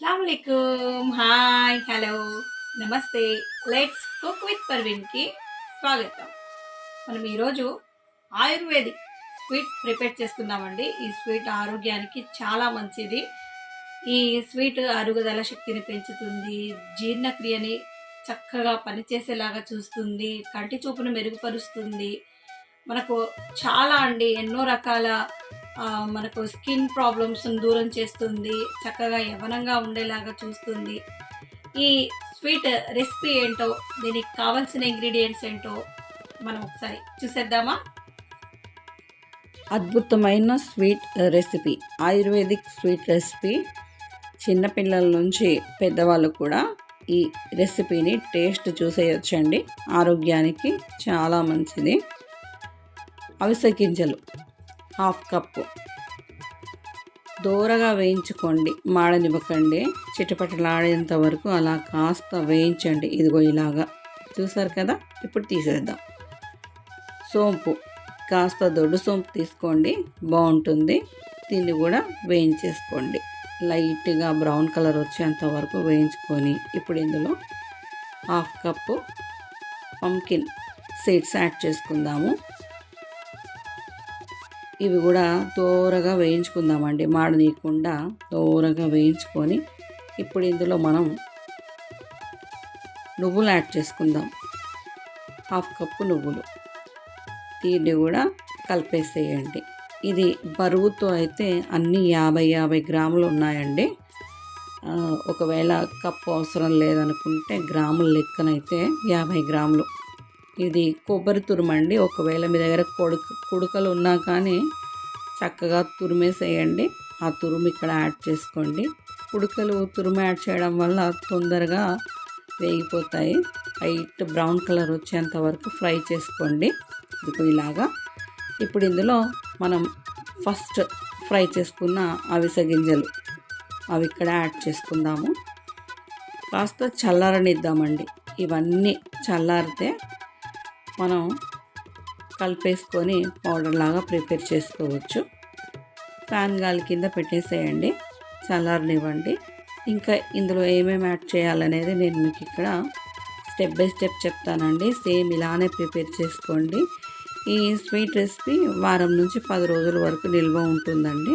అస్సలం hi hello నమస్తే let's cook with పర్వీన్కి స్వాగతం. మనం ఈరోజు ఆయుర్వేదిక్ స్వీట్ ప్రిపేర్ చేసుకుందామండి ఈ స్వీట్ ఆరోగ్యానికి చాలా మంచిది. ఈ స్వీట్ అరుగుదల శక్తిని పెంచుతుంది. జీర్ణక్రియని చక్కగా పనిచేసేలాగా చూస్తుంది. కంటి చూపును మెరుగుపరుస్తుంది. మనకు చాలా అండి ఎన్నో రకాల మనకు స్కిన్ ప్రాబ్లమ్స్ను దూరం చేస్తుంది చక్కగా యవనంగా ఉండేలాగా చూస్తుంది. ఈ స్వీట్ రెసిపీ ఏంటో దీనికి కావాల్సిన ఇంగ్రీడియంట్స్ ఏంటో మనం ఒకసారి చూసేద్దామా? అద్భుతమైన sweet recipe ayurvedic sweet recipe. చిన్నపిల్లల నుంచి పెద్దవాళ్ళు కూడా ఈ రెసిపీని టేస్ట్ చూసేయొచ్చండి. ఆరోగ్యానికి చాలా మంచిది. అవిసె గింజలు. Half cup. దూరగా వేయించుకోండి మాడనివ్వకండి. చిటపటలాడేంత వరకు అలా కాస్త వేయించండి. ఇదిగో ఇలాగా. చూసారు కదా? ఇప్పుడు తీసేద్దాం. సోంపు. కాస్త దొడ్డు సోంపు తీసుకోండి. బాగుంటుంది. దీన్ని కూడా వేయించేసుకోండి. లైట్గా బ్రౌన్ కలర్ వచ్చేంత వరకు వేయించుకొని ఇప్పుడు ఇందులో half cup pumpkin seeds add చేసుకుందాము. ఇవి కూడా దూరగా వేయించుకుందామండి. మాడనీయకుండా దూరగా వేయించుకొని ఇప్పుడు ఇందులో మనం నువ్వులు యాడ్ చేసుకుందాం. హాఫ్ కప్పు నువ్వులు. దీన్ని కూడా కలిపేసేయండి. ఇది బరువుతో అయితే అన్ని యాభై యాభై గ్రాములు ఉన్నాయండి. ఒకవేళ కప్పు అవసరం లేదనుకుంటే గ్రాముల లెక్కనైతే యాభై గ్రాములు. ఇది కొబ్బరి తురుమండి. ఒకవేళ మీ దగ్గర కొడుక కుడుకలు ఉన్నా కానీ చక్కగా తురిమేసేయండి. ఆ తురుము ఇక్కడ యాడ్ చేసుకోండి. కుడుకలు తురుము యాడ్ చేయడం వల్ల తొందరగా వేగిపోతాయి. వైట్ బ్రౌన్ కలర్ వచ్చేంత వరకు ఫ్రై చేసుకోండి. ఇదిగో ఇలాగా. ఇప్పుడు ఇందులో మనం ఫస్ట్ ఫ్రై చేసుకున్న అవిసె గింజలు అవి ఇక్కడ యాడ్ చేసుకుందాము. కాస్త చల్లారనిద్దామండి. ఇవన్నీ చల్లారితే మనం కలిపేసుకొని పౌడర్ లాగా ప్రిపేర్ చేసుకోవచ్చు. ప్యాన్ గాలి కింద పెట్టేసేయండి. చల్లారనివ్వండి. ఇంకా ఇందులో ఏమేమి యాడ్ చేయాలనేది నేను మీకు ఇక్కడ స్టెప్ బై స్టెప్ చెప్తానండి. సేమ్ ఇలానే ప్రిపేర్ చేసుకోండి. ఈ స్వీట్ రెసిపీ వారం నుంచి పది రోజుల వరకు నిల్వ ఉంటుందండి.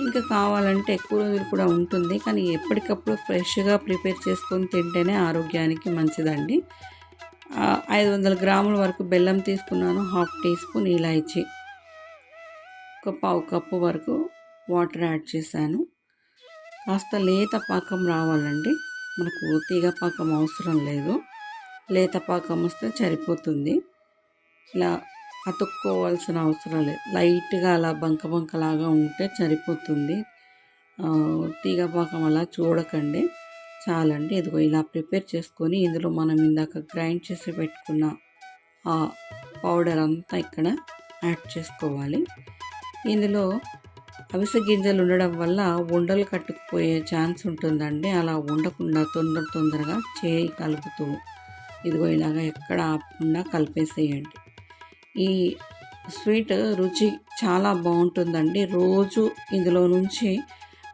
ఇంకా కావాలంటే ఎక్కువ రోజులు కూడా ఉంటుంది. కానీ ఎప్పటికప్పుడు ఫ్రెష్గా ప్రిపేర్ చేసుకొని తింటేనే ఆరోగ్యానికి మంచిదండి. ఐదు వందల గ్రాముల వరకు బెల్లం తీసుకున్నాను హాఫ్ టీ స్పూన్ ఇలాయచి ఒక పావు కప్పు వరకు వాటర్ యాడ్ చేశాను. కాస్త లేత పాకం రావాలండి. మనకు తీగ పాకం అవసరం లేదు. లేత పాకం వస్తే సరిపోతుంది. ఇలా అతుక్కోవాల్సిన అవసరం లేదు. లైట్గా అలా బంక బంకలాగా ఉంటే సరిపోతుంది. తీగ పాకం అలా చూడకండి. చాలండి. ఇదిగో ఇలా ప్రిపేర్ చేసుకొని ఇందులో మనం ఇందాక గ్రైండ్ చేసి పెట్టుకున్న ఆ పౌడర్ అంతా ఇక్కడ యాడ్ చేసుకోవాలి. ఇందులో అవిసె గింజలు ఉండడం వల్ల ఉండలు కట్టుకుపోయే ఛాన్స్ ఉంటుందండి. అలా ఉండకుండా తొందర తొందరగా చేయి కలుపుతూ ఇదిగో ఇలాగ ఎక్కడ ఆపకుండా కలిపేసేయండి. ఈ స్వీట్ రుచి చాలా బాగుంటుందండి. రోజు ఇందులో నుంచి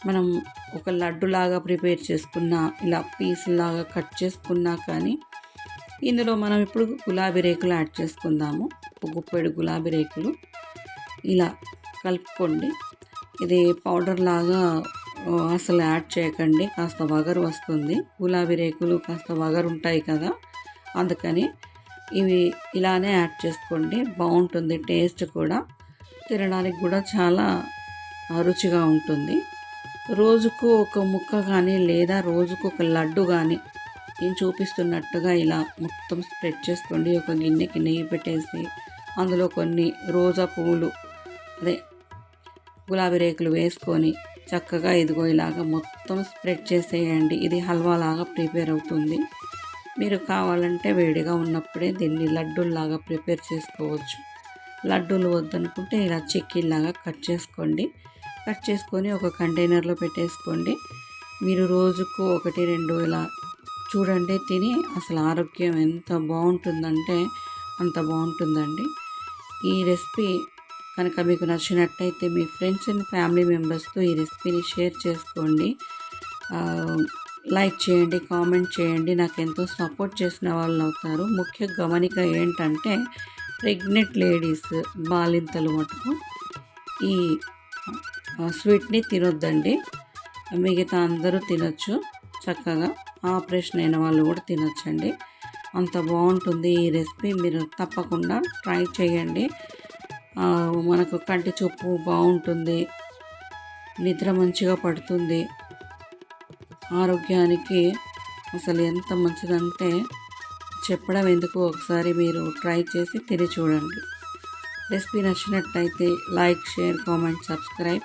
మనం ఒక లడ్డులాగా ప్రిపేర్ చేసుకున్నా ఇలా పీసులాగా కట్ చేసుకున్నా కానీ ఇందులో మనం ఇప్పుడు గులాబీ రేకులు యాడ్ చేసుకుందాము. ఒక గుప్పెడు గులాబీ రేకులు. ఇలా కలుపుకోండి. ఇది పౌడర్ లాగా అసలు యాడ్ చేయకండి. కాస్త వగరు వస్తుంది. గులాబీ రేకులు కాస్త వగరు ఉంటాయి కదా. అందుకని ఇవి ఇలానే యాడ్ చేసుకోండి. బాగుంటుంది టేస్ట్ కూడా. తినడానికి కూడా చాలా రుచిగా ఉంటుంది. రోజుకు ఒక ముక్క కానీ లేదా రోజుకు ఒక లడ్డు కానీ నేను చూపిస్తున్నట్టుగా ఇలా మొత్తం స్ప్రెడ్ చేసుకోండి. ఒక గిన్నెకి నెయ్యి పెట్టేసి అందులో కొన్ని రోజా పువ్వులు అదే గులాబీ రేకులు వేసుకొని చక్కగా ఇదిగో ఇలాగా మొత్తం స్ప్రెడ్ చేసేయండి. ఇది హల్వా లాగా ప్రిపేర్ అవుతుంది. మీరు కావాలంటే వేడిగా ఉన్నప్పుడే దీన్ని లడ్డూల్లాగా ప్రిపేర్ చేసుకోవచ్చు. లడ్డూలు వద్దనుకుంటే ఇలా చిక్కీలాగా కట్ చేసుకోండి. కట్ చేసుకొని ఒక కంటైనర్లో పెట్టేసుకోండి. మీరు రోజుకు ఒకటి రెండు ఇలా చూడండి తిని అసలు ఆరోగ్యం ఎంత బాగుంటుందంటే అంత బాగుంటుందండి. ఈ రెసిపీ కనుక మీకు నచ్చినట్టయితే మీ ఫ్రెండ్స్ అండ్ ఫ్యామిలీ మెంబర్స్తో ఈ రెసిపీని షేర్ చేసుకోండి. లైక్ చేయండి కామెంట్ చేయండి. నాకు ఎంతో సపోర్ట్ చేసిన వాళ్ళు అవుతారు. ముఖ్య గమనిక ఏంటంటే ప్రెగ్నెంట్ లేడీస్ బాలింతలు మటుకు. ఈ స్వీట్ని తినొద్దండి. మిగతా అందరూ తినొచ్చు చక్కగా ఆపరేషన్ అయిన వాళ్ళు కూడా తినొచ్చండి. అంత బాగుంటుంది ఈ రెసిపీ మీరు తప్పకుండా ట్రై చేయండి. మనకు కంటి చూపు బాగుంటుంది నిద్ర మంచిగా పడుతుంది. ఆరోగ్యానికి అసలు ఎంత మంచిదంటే చెప్పడం ఎందుకు ఒకసారి మీరు ట్రై చేసి తిని చూడండి. రెసిపీ నచ్చినట్టయితే like share comment subscribe.